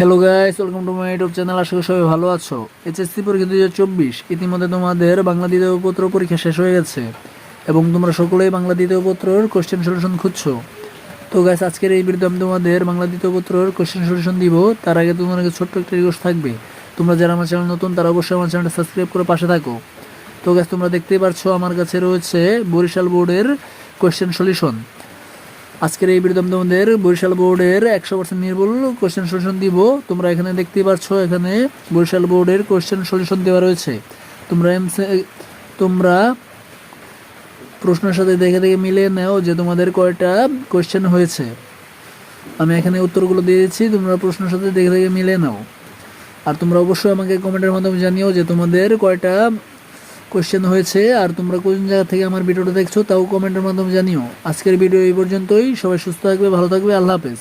Hello guys welcome to my YouTube channel আশা করি সবাই ভালো আছো। এইচএসসি পরীক্ষা দুই হাজার চব্বিশ, ইতিমধ্যে তোমাদের বাংলা দ্বিতীয় পত্র পরীক্ষা শেষ হয়ে গেছে এবং তোমরা সকলেই বাংলা দ্বিতীয় পত্রর কোশ্চেন সলিউশন খুঁজছো। তো গাইস আজকের এই ভিডিওতে আমি তোমাদের বাংলা দ্বিতীয় পত্রর কোশ্চেন সলিউশন দিব। তার আগে কাছে ছোট্ট একটা রিকোয়েস্ট থাকবে। তোমরা যারা আমার চ্যানেল নতুন, তারা অবশ্যই আমার চ্যানেলটা সাবস্ক্রাইব করে পাশে থাকো। তো গাইস তোমরা দেখতেই পারছ আমার কাছে রয়েছে বরিশাল বোর্ডের কোশ্চেন সলিউশন আজকের এই ভিডিওতে তোমাদের বরিশাল বোর্ডের একশো পার্সেন্ট নির্ভুল কোশ্চেন সলিউশন দিব। তোমরা এখানে দেখতেই পাচ্ছ, এখানে বরিশাল বোর্ডের কোশ্চেন সলিউশন দেওয়া রয়েছে। তোমরা তোমরা প্রশ্নের সাথে দেখে দেখে মিলিয়ে নাও যে তোমাদের কয়টা কোয়েশ্চেন হয়েছে। আমি এখানে উত্তরগুলো দিয়ে দিচ্ছি, তোমরা প্রশ্নের সাথে দেখে দেখে মিলিয়ে নাও। আর তোমরা অবশ্যই আমাকে কমেন্টের মাধ্যমে জানিও যে তোমাদের কয়টা কোশ্চেন হয়েছে, আর তোমরা কোন জায়গা থেকে আমার ভিডিওটা দেখছ তাও কমেন্টের মাধ্যমে জানিও। আজকের ভিডিও এই পর্যন্তই, সবাই সুস্থ থাকবে, ভালো থাকবে, আল্লাহ হাফেজ।